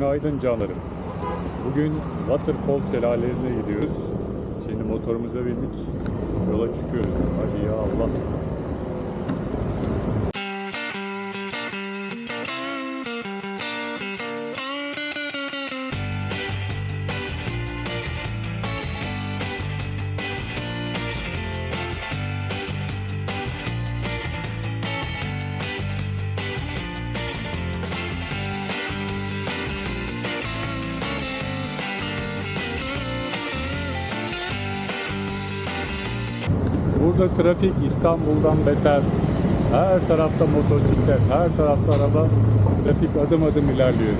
Günaydın canlarım. Bugün Waterfall şelalelerine gidiyoruz. Şimdi motorumuza bindik. Yola çıkıyoruz. Hadi ya Allah. Trafik İstanbul'dan beter. Her tarafta motosiklet, her tarafta araba. Trafik adım adım ilerliyor.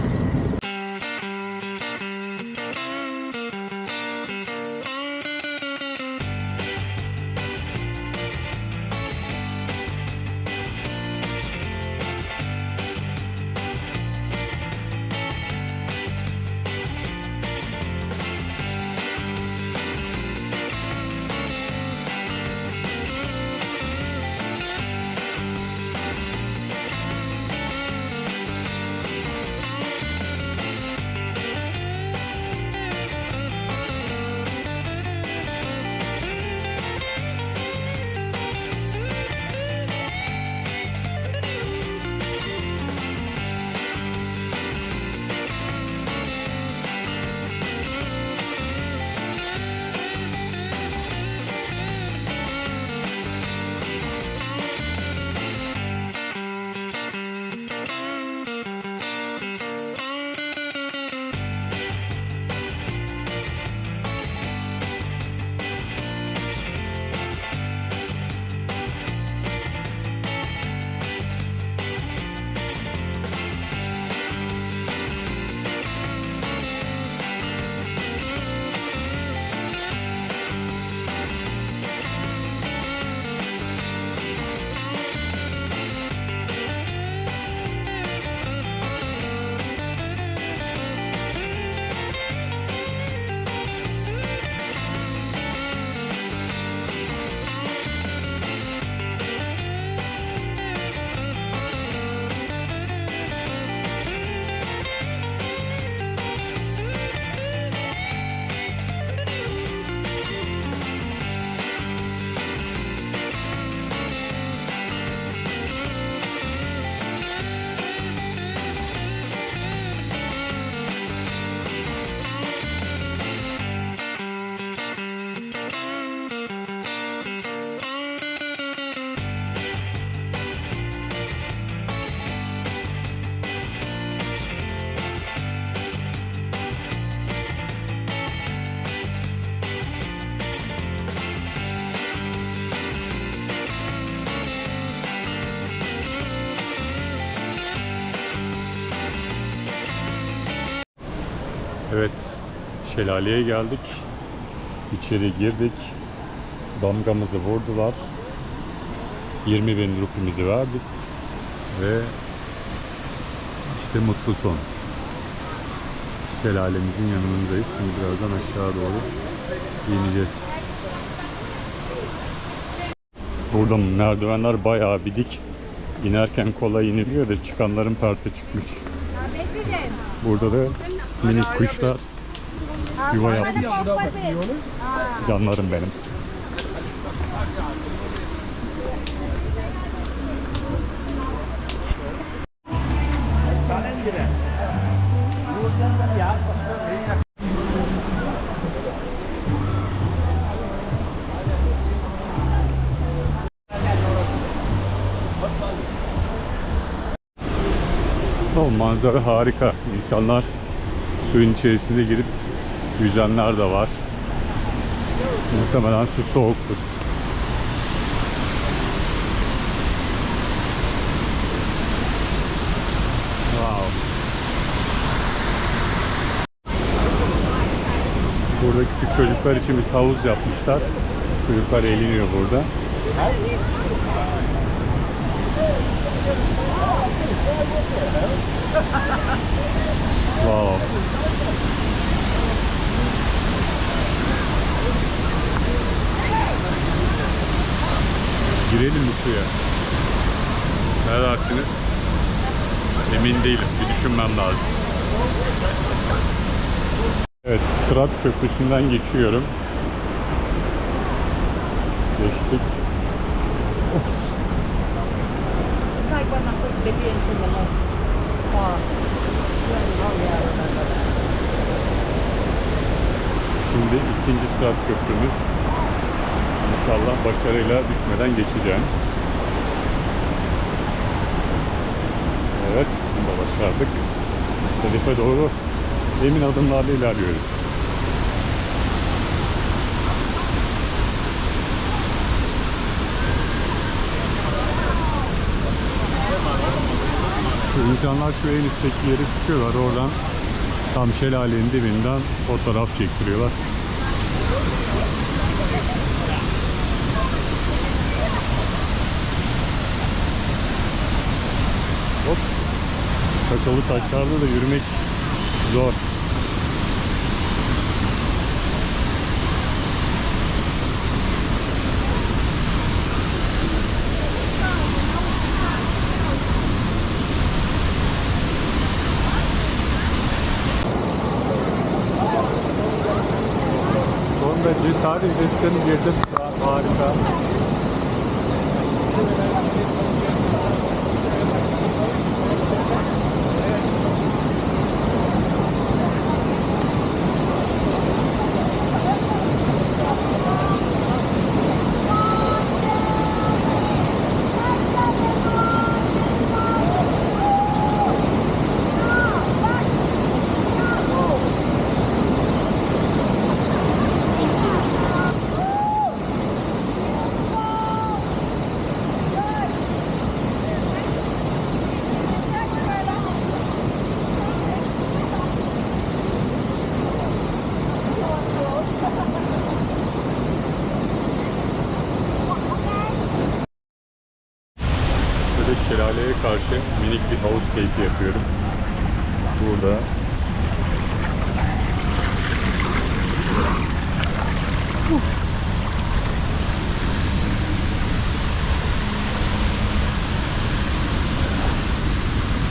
Şelaleye geldik. İçeri girdik. Damgamızı vurdular. 20 bin rupimizi verdik. Ve işte mutlu son. Şelalemizin yanındayız. Şimdi birazdan aşağı doğru ineceğiz. Buradan merdivenler bayağı bir dik. İnerken kolay iniliyor da çıkanların perte çıkmış. Burada da minik kuşlar yuva yapmış. Canlarım benim. O manzara harika. İnsanlar suyun içerisine girip yüzenler de var. Muhtemelen su soğuktur. Wow. Burada küçük çocuklar için bir havuz yapmışlar. Çocuklar eğleniyor burada. Wow. Girelim mi suya? Ne dersiniz? Emin değilim. Bir düşünmem lazım. Evet, Sırat Köprüsü'nden geçiyorum. Geçtik. Ups. Şimdi ikinci Sırat Köprümüz. İnşallah başarıyla düşmeden geçeceğim. Evet, bunu da başardık. Hedefe doğru emin adımlarla ilerliyoruz. İnsanlar şu en üstteki yere çıkıyorlar. Oradan tam şelalenin dibinden fotoğraf çektiriyorlar. Hop. Kaçalı taşlarda da yürümek zor. Sonunda cesaret ettim girdim. Harika. Böyle şelaleye karşı minik bir havuz keyfi yapıyorum. Burada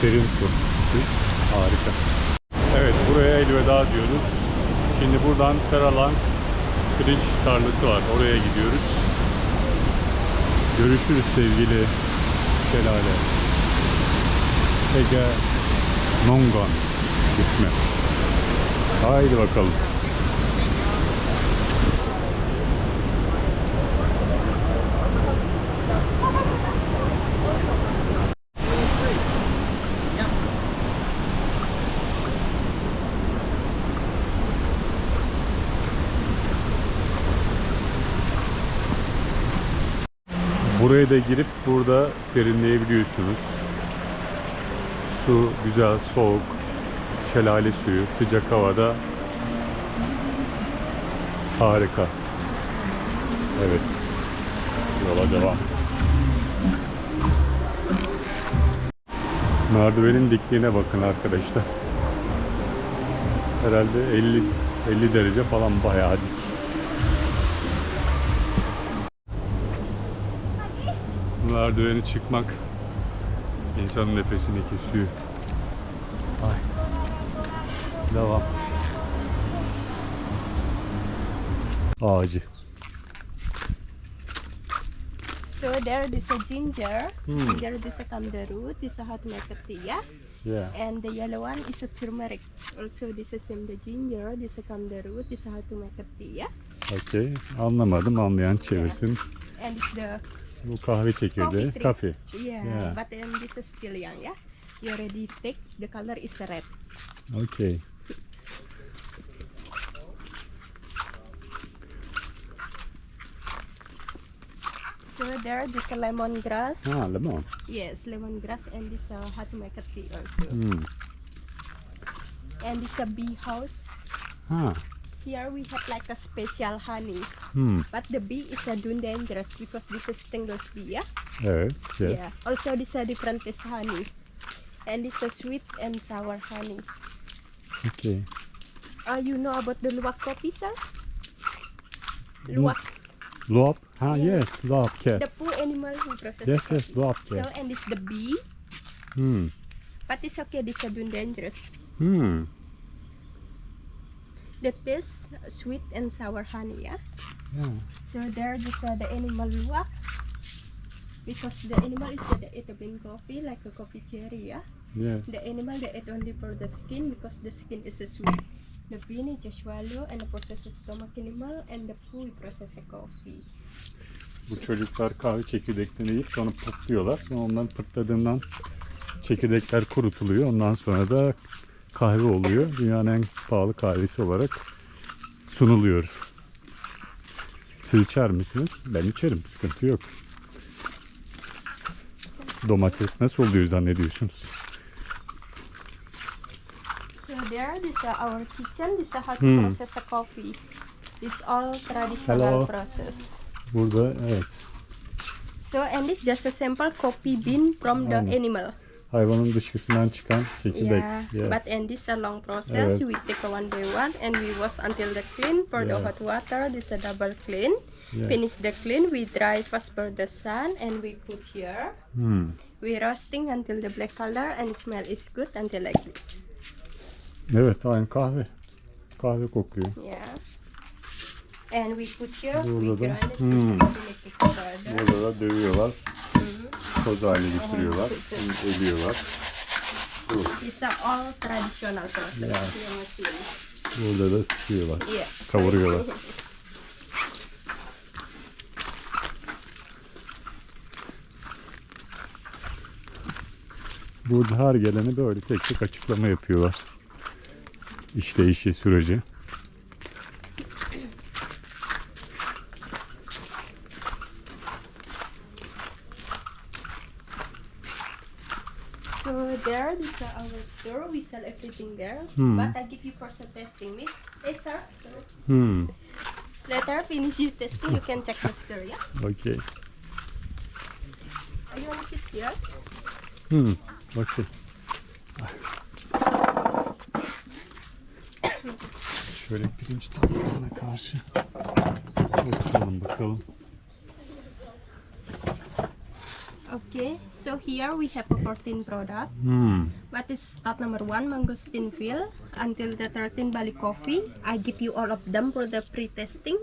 serin su. Harika. Evet buraya elveda diyoruz. Şimdi buradan Karalan pirinç tarlası var. Oraya gidiyoruz. Görüşürüz sevgili şelale. Ege Nongan ismi. Haydi bakalım. Buraya da girip burada serinleyebiliyorsunuz. Su güzel, soğuk, şelale suyu, sıcak havada harika. Evet, yola devam. Merdivenin dikliğine bakın arkadaşlar. Herhalde 50 50 derece falan bayağı dik. Merdiveni çıkmak insanın nefesini kesiyor. Devam. Ağacı. So there is a ginger. Hmm. Ginger this a root. This a hot macadamia. Yeah. And the yellow one is a turmeric. Also this is same the ginger. This a camder root. This a hot macadamia. Okey. Anlamadım. Anlayan çevirsin. And it's the Bu kahve çekirdeği. Kafe. Yeah, Yeah. But then this is still young. Yeah. You already take. The color is red. Okey. So there this a lemongrass. Ah, lemon. Yes, lemongrass and this a hot macadamia also. Hmm. And this a bee house. Ha. Here we have like a special honey. Hmm. But the bee is a dun dangerous because this is stingless bee, yeah? Evet. Yes. Yeah. Also this a different taste honey. And this a sweet and sour honey. Okay. Uh, you know about the luwak coffee, sir? Luwak, Luap. Ha Yes. yes. cat. the poor animal who processes Yes yes. lob Luap So cat. and this the bee, Hmm. but it's okay. This a dun dangerous. Hmm. The taste sweet and sour honey, yeah. Yeah. So there is uh, the animal luwak. Because the animal is uh, the eat bean coffee like a coffee cherry, yeah. Yes. The animal they eat only for the skin because the skin is uh, sweet. The bean is swallow and the process is stomach animal and the poo process coffee. Bu çocuklar kahve çekirdeklerini yiyip sonra pırtlıyorlar. Sonra ondan pırtladığından çekirdekler kurutuluyor. Ondan sonra da kahve oluyor. Dünyanın en pahalı kahvesi olarak sunuluyor. Siz içer misiniz? Ben içerim. Sıkıntı yok. Domates nasıl oluyor zannediyorsunuz? There this uh, our kitchen. This is how to Hmm. process a coffee. This all traditional Hello. process. Burada evet So and this just a simple coffee bean from the Aynen. animal. hayvanın dışkısından çıkan çekirdek. Yeah, Yes. but and this a long process. Evet. We take one by one and we wash until the clean. Pour the Yes. hot water. This a double clean. Yes. Finish the clean. We dry first for the sun and we put here. Hmm. We roasting until the black color and smell is good until like this. Evet aynı kahve. Kahve kokuyor. Yeah. And we put here. we Burada da- grind it. Hmm. Burada da dövüyorlar. Toz haline getiriyorlar. Onu Eliyorlar. These are all traditional process. Yeah. Burada da sıkıyorlar. Yeah. Kavuruyorlar. Burada her gelene böyle tek tek açıklama yapıyorlar. İşleyişi, süreci. So there, this is our store. We sell everything there. Hmm. But I give you a testing, miss. Hey, sir. Hmm, Later, finish your testing. You can check the store, yeah? okey. You want to sit here? Hmm, okey. Şöyle pirinç tatlısına karşı oturalım bakalım. Okay, so here we have a 14 product. Hmm, What is start number one, Mangosteen until the 13 Bali coffee. I give you all of them for the pre-testing,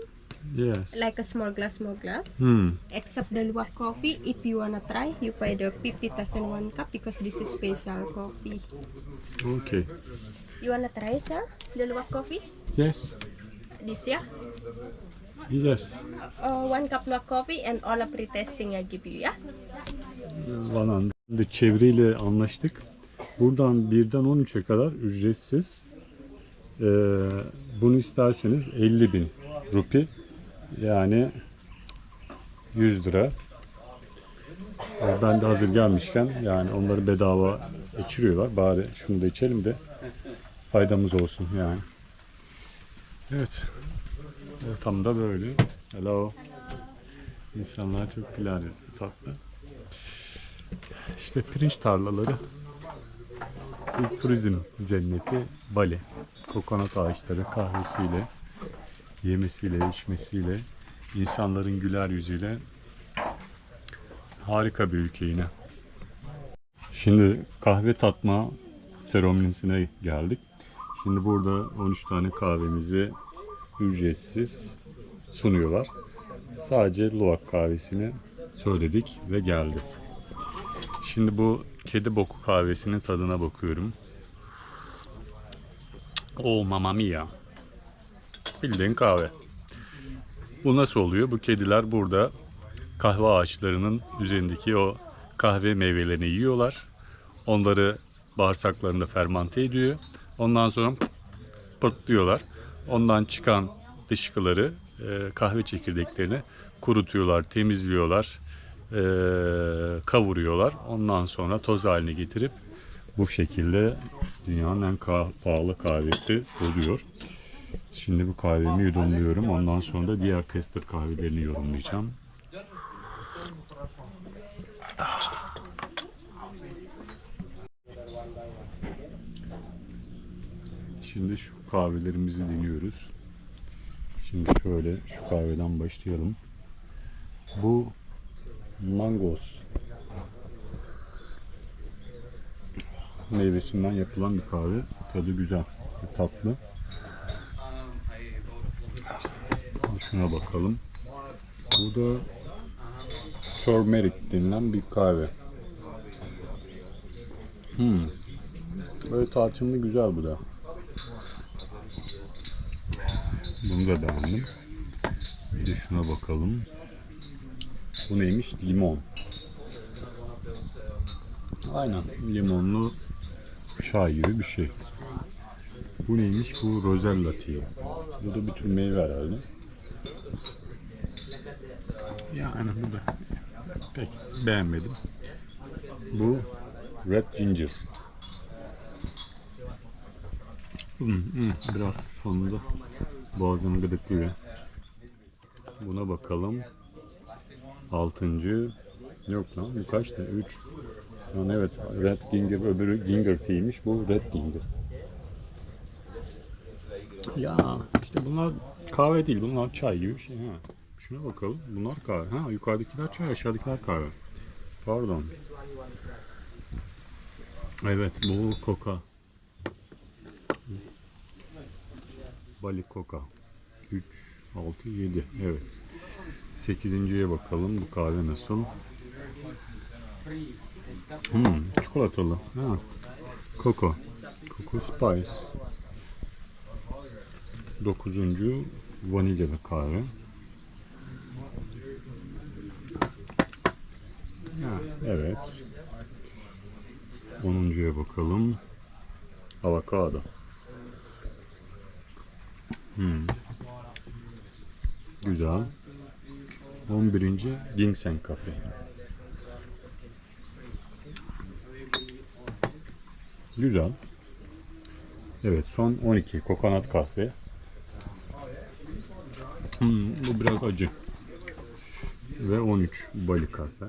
yes. like a small glass, small glass. Hmm, Except the luwak coffee, if you wanna try, you pay the 50,000 one cup because this is special coffee. okey. You wanna try, sir? The luwak coffee? Yes, This yeah? yes. Uh, one cup luwak coffee and all a pre-testing I give you, yeah? Vanan de çevreyle anlaştık. Buradan 1'den 13'e kadar ücretsiz. Ee, bunu isterseniz 50 bin rupi yani 100 lira. Ee, ben de hazır gelmişken yani onları bedava içiriyorlar. Bari şunu da içelim de faydamız olsun yani. Evet. Ortam da böyle. Hello. İnsanlar çok güler yüzlü, tatlı. İşte pirinç tarlaları. Bir turizm cenneti Bali. Kokonat ağaçları kahvesiyle, yemesiyle, içmesiyle, insanların güler yüzüyle harika bir ülke yine. Şimdi kahve tatma seremonisine geldik. Şimdi burada 13 tane kahvemizi ücretsiz sunuyorlar. Sadece luwak kahvesini söyledik ve geldi. Şimdi bu kedi boku kahvesinin tadına bakıyorum. Oh mamma mia. Bildiğin kahve. Bu nasıl oluyor? Bu kediler burada kahve ağaçlarının üzerindeki o kahve meyvelerini yiyorlar. Onları bağırsaklarında fermante ediyor. Ondan sonra pırtlıyorlar. Ondan çıkan dışkıları e, kahve çekirdeklerini kurutuyorlar, temizliyorlar, e, kavuruyorlar. Ondan sonra toz haline getirip bu şekilde dünyanın en kah- pahalı kahvesi oluyor. Şimdi bu kahvemi yudumluyorum. Ondan sonra da diğer tester kahvelerini yorumlayacağım. Şimdi şu kahvelerimizi deniyoruz. Şimdi şöyle şu kahveden başlayalım. Bu mangos. meyvesinden yapılan bir kahve. Tadı güzel, tatlı. Şuna bakalım. Bu da turmeric denilen bir kahve. Hmm. Böyle tarçınlı güzel bu da. Bunu da beğendim. Bir de şuna bakalım. Bu neymiş? Limon. Aynen limonlu çay gibi bir şey. Bu neymiş? Bu Rosella Tea. Bu da bir tür meyve herhalde. Yani bu da pek beğenmedim. Bu Red Ginger. Hmm, hmm, biraz sonunda boğazını gıdıklıyor. Buna bakalım. Altıncı yok lan bu kaçtı? Üç. Yani evet Red Ginger öbürü Ginger Tea'ymiş. Bu Red Ginger. Ya işte bunlar kahve değil bunlar çay gibi bir şey. Ha. Şuna bakalım. Bunlar kahve. Ha yukarıdakiler çay aşağıdakiler kahve. Pardon. Evet bu koka. Bali koka. 3, 6, 7. Evet. 8.ye bakalım. Bu kahve nasıl? Hmm, çikolatalı. Ha. Coco. Coco Spice. 9. vanilyalı kahve. Ha, evet. 10.ya bakalım. Avokado. Hmm. Güzel. 11. Ginseng Cafe. Güzel. Evet son 12 kokonat kahve. Hmm, bu biraz acı. Ve 13 Bali kahve.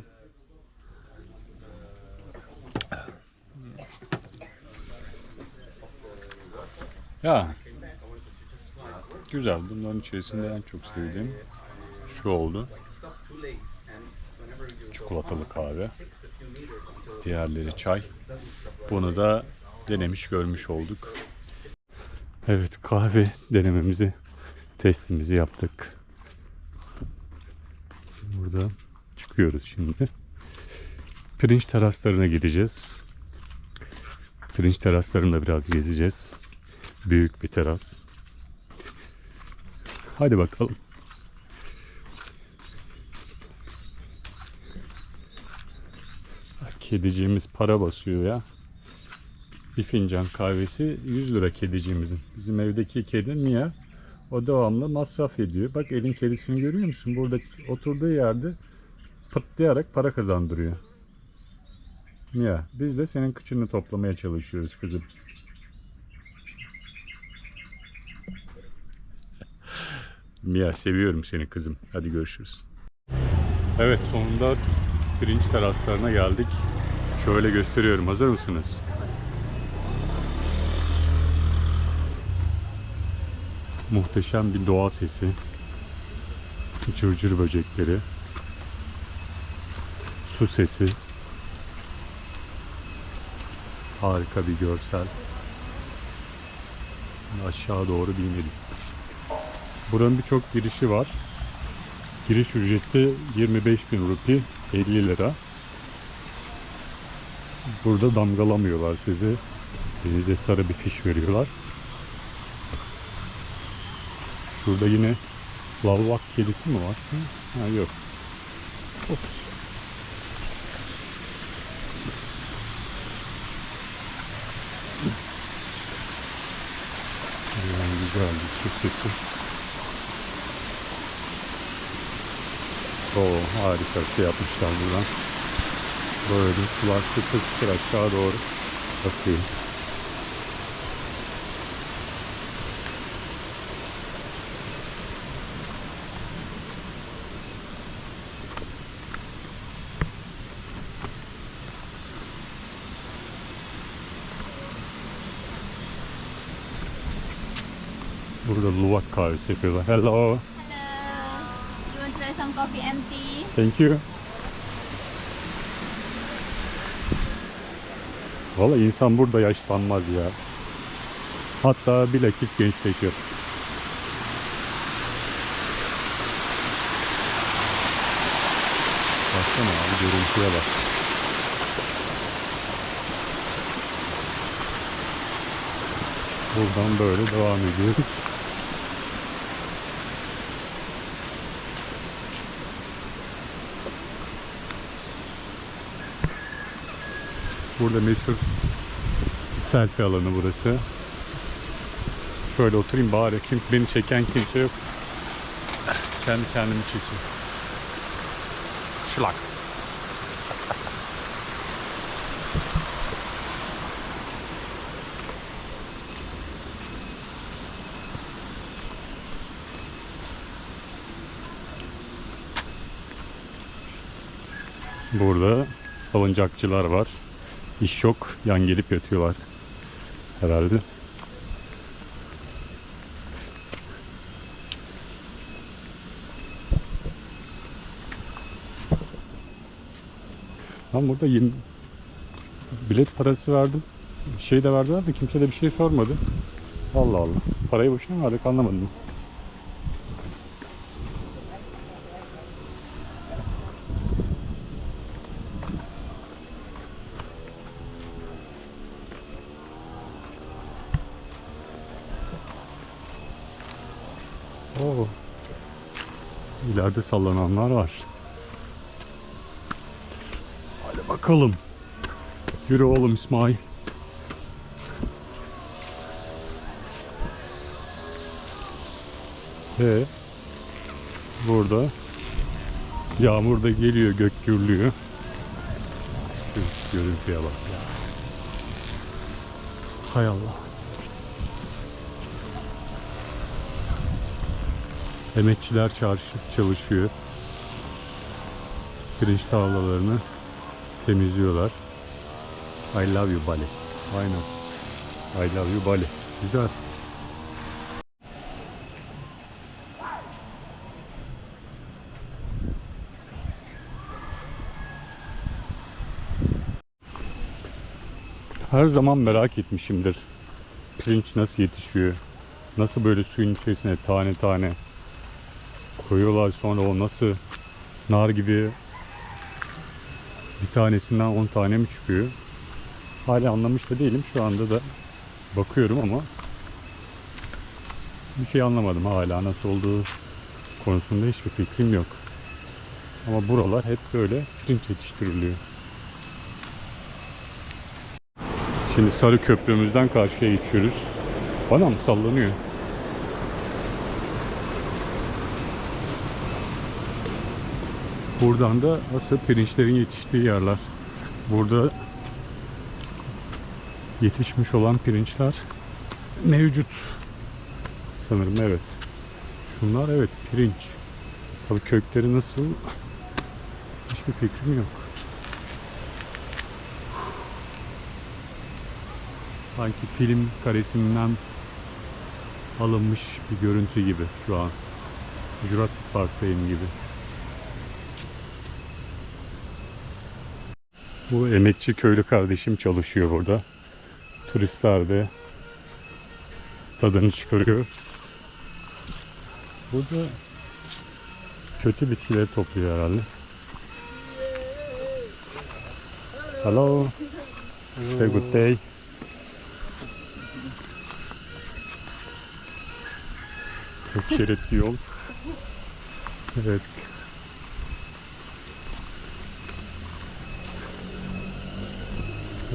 Ya güzel. Bunların içerisinde en çok sevdiğim şu oldu. Çikolatalı kahve. Diğerleri çay. Bunu da denemiş görmüş olduk. Evet kahve denememizi testimizi yaptık. Burada çıkıyoruz şimdi. Pirinç teraslarına gideceğiz. Pirinç teraslarında biraz gezeceğiz. Büyük bir teras. Hadi bakalım. Kediciğimiz para basıyor ya. Bir fincan kahvesi 100 lira kediciğimizin. Bizim evdeki kedi Mia. O devamlı masraf ediyor. Bak elin kedisini görüyor musun? Burada oturduğu yerde pıtlayarak para kazandırıyor. Mia biz de senin kıçını toplamaya çalışıyoruz kızım. Mia seviyorum seni kızım. Hadi görüşürüz. Evet sonunda pirinç teraslarına geldik. Şöyle gösteriyorum. Hazır mısınız? Muhteşem bir doğa sesi. Cırcır böcekleri. Su sesi. Harika bir görsel. Aşağı doğru bilmedim. Buranın birçok girişi var. Giriş ücreti 25 bin rupi 50 lira. Burada damgalamıyorlar sizi. Denize sarı bir fiş veriyorlar. Şurada yine lavlak kedisi mi var? Ha yok. Ops. Yani güzel bir sesi. Oo harika şey yapmışlar buradan. Böyle sular sıfır sıfır aşağı doğru akıyor. Burada luwak kahvesi yapıyorlar. Hello. And tea? Thank you. Valla insan burada yaşlanmaz ya. Hatta bilakis gençleşiyor. Baksana abi görüntüye bak. Buradan böyle devam ediyoruz. Burada meşhur selfie alanı burası. Şöyle oturayım bari kim beni çeken kimse yok. Kendi kendimi çekeyim. Şlak. Burada salıncakçılar var. İş yok. Yan gelip yatıyorlar. Herhalde. Ben burada yeni bilet parası verdim. Şey de verdiler de kimse de bir şey sormadı. Allah Allah. Parayı boşuna verdik anlamadım. Oo. İleride sallananlar var. Hadi bakalım. Yürü oğlum İsmail. Ve burada yağmur da geliyor, gök gürlüyor. Şu görüntüye bak ya. Hay Allah. Emekçiler çarşı çalışıyor. Pirinç tarlalarını temizliyorlar. I love you Bali. Aynen. I love you Bali. Güzel. Her zaman merak etmişimdir. Pirinç nasıl yetişiyor? Nasıl böyle suyun içerisine tane tane koyuyorlar sonra o nasıl nar gibi bir tanesinden 10 tane mi çıkıyor? Hala anlamış da değilim. Şu anda da bakıyorum ama bir şey anlamadım hala nasıl olduğu konusunda hiçbir fikrim yok. Ama buralar hep böyle pirinç yetiştiriliyor. Şimdi Sarı Köprümüzden karşıya geçiyoruz. Bana mı sallanıyor? Buradan da asıl pirinçlerin yetiştiği yerler. Burada yetişmiş olan pirinçler mevcut. Sanırım evet. Şunlar evet pirinç. Tabii kökleri nasıl hiçbir fikrim yok. Sanki film karesinden alınmış bir görüntü gibi şu an. Jurassic Park'tayım gibi. Bu emekçi köylü kardeşim çalışıyor burada. Turistler de tadını çıkarıyor. Burada kötü bitkileri topluyor herhalde. Hello. Have a good day. Çok şeritli yol. Evet.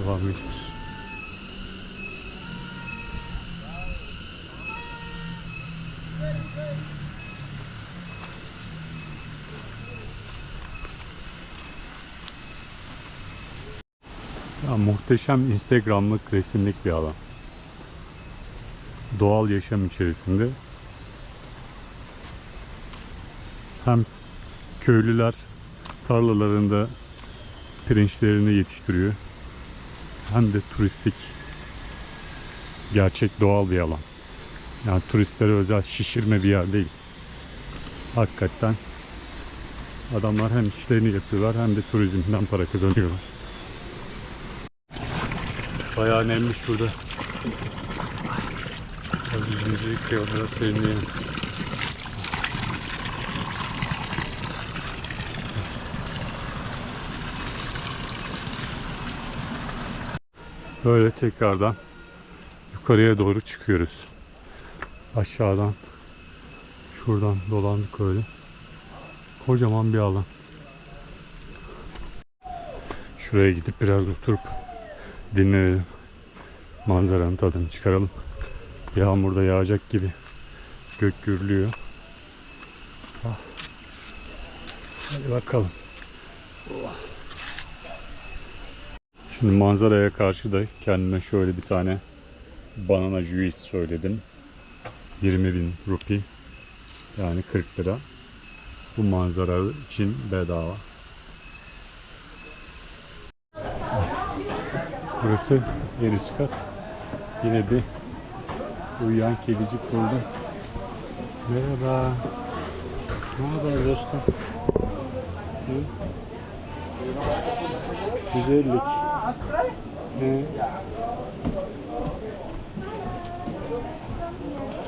Devam ediyoruz. Ya, muhteşem Instagram'lık resimlik bir alan. Doğal yaşam içerisinde hem köylüler tarlalarında pirinçlerini yetiştiriyor hem de turistik gerçek doğal bir alan. Yani turistlere özel şişirme bir yer değil. Hakikaten adamlar hem işlerini yapıyorlar hem de turizmden para kazanıyorlar. Bayağı nemli şurada. Yüzümüzü yıkayalım, biraz serinleyelim. Böyle tekrardan yukarıya doğru çıkıyoruz. Aşağıdan şuradan dolandık öyle. Kocaman bir alan. Şuraya gidip biraz oturup dinlenelim. Manzaranın tadını çıkaralım. Yağmur da yağacak gibi. Gök gürlüyor. Ah. Hadi bakalım. Şimdi manzaraya karşı da kendime şöyle bir tane banana juice söyledim. 20 bin rupi. Yani 40 lira. Bu manzara için bedava. Burası en üst kat. Yine bir uyuyan kedicik buldum. Merhaba. Ne haber dostum? Hı? Güzellik. Hı?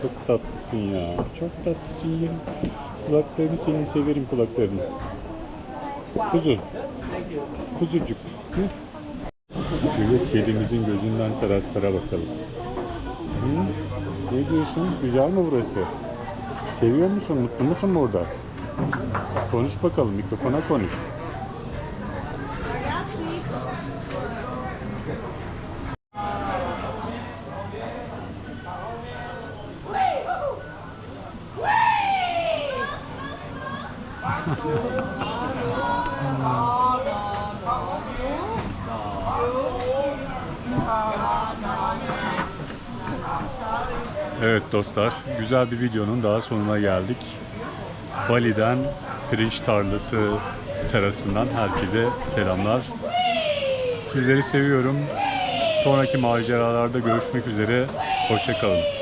Çok tatlısın ya. Çok tatlısın ya. Kulaklarını seni severim kulaklarını. Kuzu. Kuzucuk. Hı? Şöyle kedimizin gözünden teraslara bakalım. Hı? Ne diyorsun? Güzel mi burası? Seviyor musun? Mutlu musun burada? Konuş bakalım. Mikrofona konuş. Evet dostlar, güzel bir videonun daha sonuna geldik. Bali'den pirinç tarlası terasından herkese selamlar. Sizleri seviyorum. Sonraki maceralarda görüşmek üzere. Hoşçakalın.